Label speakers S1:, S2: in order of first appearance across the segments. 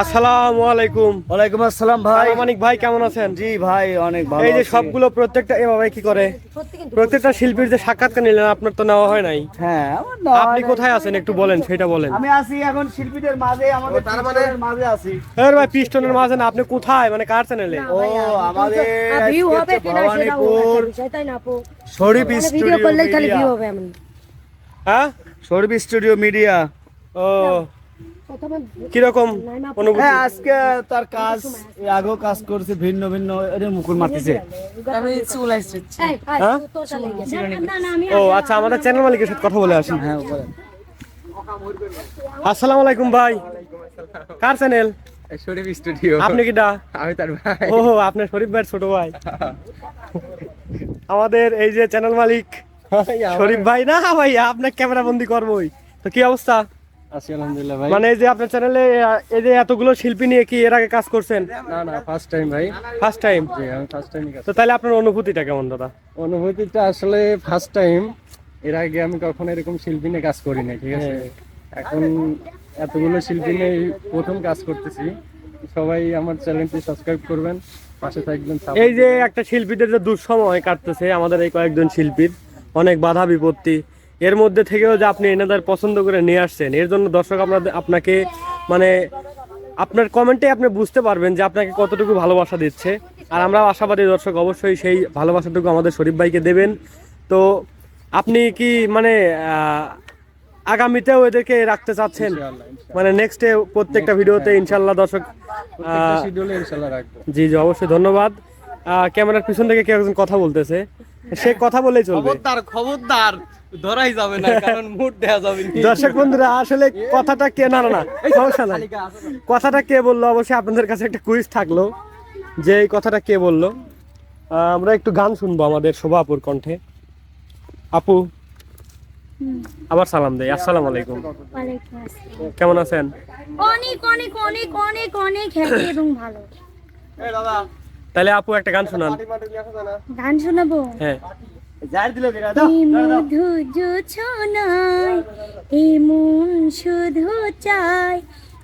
S1: আসসালামু আলাইকুম।
S2: ওয়ালাইকুম আসসালাম ভাই।
S1: মানিক ভাই কেমন আছেন?
S2: জি ভাই অনেক ভালো
S1: এই যে সবগুলো প্রত্যেকটা এ বাবাই কি করে? প্রত্যেকটা শিল্পীর যে সাক্ষাৎকার নিলেন আপনার তো নেওয়া হয় নাই।
S2: হ্যাঁ আমার
S1: আপনি কোথায় আছেন? একটু বলেন সেটা বলেন।
S2: আমি আছি এখন শিল্পীদের মাঝে আমাদের শিল্পীদের মাঝে আছি।
S1: এর ভাই পিস্টনের মাঝে না আপনি কোথায়? মানে কার চ্যানেলে
S2: ও আমাদের
S3: ভিউ হবে কিনা সেটা না আপু?
S2: শরীফ
S3: ভিডিও করলেই খালি ভিউ হবে এমন।
S1: হ্যাঁ?
S2: শরীফ স্টুডিও মিডিয়া
S1: ও কীরকম অনুভূতি?
S2: হ্যাঁ আজকে তার কাজ আগেও কাজ করছে ভিন্ন ভিন্ন এর মুকুল মারতেছে
S3: আমি চুল আসছি
S1: হ্যাঁ? ও আচ্ছা আমাদের চ্যানেল মালিকের সাথে কথা বলে আসি।
S2: হ্যাঁ বলেন।
S1: আসসালামু আলাইকুম ভাই। কার চ্যানেল
S4: শরীফ স্টুডিও
S1: আপনি কিটা
S4: আমি তার ভাই।
S1: ও আপনার শরীফ ভাইয়ের ছোট ভাই। আমাদের এই যে চ্যানেল মালিক শরীফ ভাই না ভাই আপনার ক্যামেরা বন্দি করবোই তো কি অবস্থা?
S4: ভাই
S1: মানে এই যে আপনার চ্যানেলে এই যে এতগুলো শিল্পী নিয়ে কি এর আগে কাজ করছেন?
S4: না না ফার্স্ট টাইম ভাই।
S1: ফার্স্ট টাইম
S4: জি আমি ফার্স্ট টাইম
S1: তো তাহলে আপনার অনুভূতিটা কেমন দাদা?
S4: অনুভূতিটা আসলে ফার্স্ট টাইম এর আগে আমি কখনো এরকম শিল্পী নিয়ে কাজ করি না ঠিক আছে? এখন এতগুলো শিল্পী নিয়ে প্রথম কাজ করতেছি। সবাই আমার চ্যানেলটি সাবস্ক্রাইব করবেন পাশে থাকবেন
S1: এই যে একটা শিল্পীদের যে দুঃসময় কাটতেছে আমাদের এই কয়েকজন শিল্পীর অনেক বাধা বিপত্তি এর মধ্যে থেকেও যে আপনি এনাদের পছন্দ করে নিয়ে আসছেন এর জন্য দর্শক আপনাদের আপনাকে মানে আপনার কমেন্টে আপনি বুঝতে পারবেন যে আপনাকে কতটুকু ভালোবাসা দিচ্ছে। আর আমরাও আশাবাদী দর্শক অবশ্যই সেই ভালোবাসাটুকু আমাদের শরীফ ভাইকে দেবেন। তো আপনি কি মানে আগামীতেও এদেরকে রাখতে চাচ্ছেন। মানে নেক্সটে প্রত্যেকটা ভিডিওতে ইনশাল্লাহ দর্শক
S4: প্রত্যেকটা
S1: আহ,
S4: শিডিউলে ইনশাআল্লাহ রাখব।
S1: জি জি অবশ্যই ধন্যবাদ। ক্যামেরার পিছন থেকে কেউ একজন কথা বলতেছে সে কথা বলেই চলবে।
S5: খবরদার খবরদার। ধরাই যাবে না কারণ মুড দেয়া যাবে
S1: দর্শক বন্ধুরা আসলে কথাটা কে না না না সমস্যা নাই। কথাটা কে বলল? অবশ্যই আপনাদের কাছে একটা কুইজ থাকল যে এই কথাটা কে বলল? আমরা একটু গান শুনব আমাদের শোভাপুর কণ্ঠে। আপু আবার সালাম দেই। আসসালামু আলাইকুম। কেমন আছেন?
S3: অনেক অনেক অনেক অনেক অনেক হ্যাপি এবং ভালো।
S1: তাহলে আপু একটা গান শোনান।
S3: গান শোনাবো?
S1: হ্যাঁ।
S3: মধু জোছনায় এই মন শুধু চায়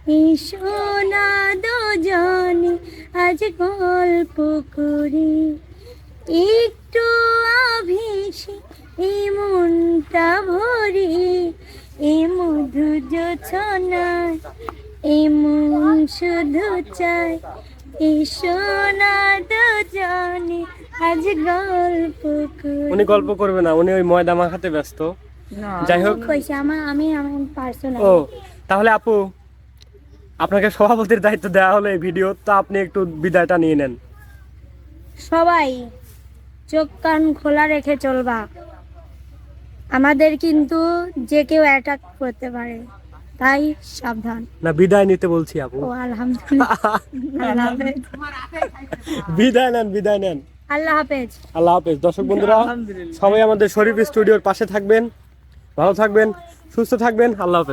S3: এই সোনা দুজনে আজ গল্প করি। একটু এই মনটা ভরি এই মধু জোছনায় মন শুধু সোনা দুজনে আজ গল্প
S1: উনি গল্প করবে না উনি ওই ময়দা মাখাতে ব্যস্ত। যাই হোক।
S3: আমি পার্সোনাল
S1: ও তাহলে আপু আপনাকে সভাপতির দায়িত্ব দেওয়া হলো এই ভিডিও তো আপনি একটু বিদায়টা নিয়ে নেন।
S3: সবাই চোখ কান খোলা রেখে চলবা। আমাদের কিন্তু যে কেউ অ্যাটাক করতে পারে তাই সাবধান।
S1: না বিদায় নিতে বলছি আপু।
S3: আলহামদুলিল্লাহ।
S1: বিদায় নেন বিদায় নেন।
S3: আল্লাহ হাফেজ।
S1: আল্লাহ হাফেজ। দর্শক বন্ধুরা সবাই আমাদের শরীফ স্টুডিওর পাশে থাকবেন ভালো থাকবেন সুস্থ থাকবেন আল্লাহ হাফেজ।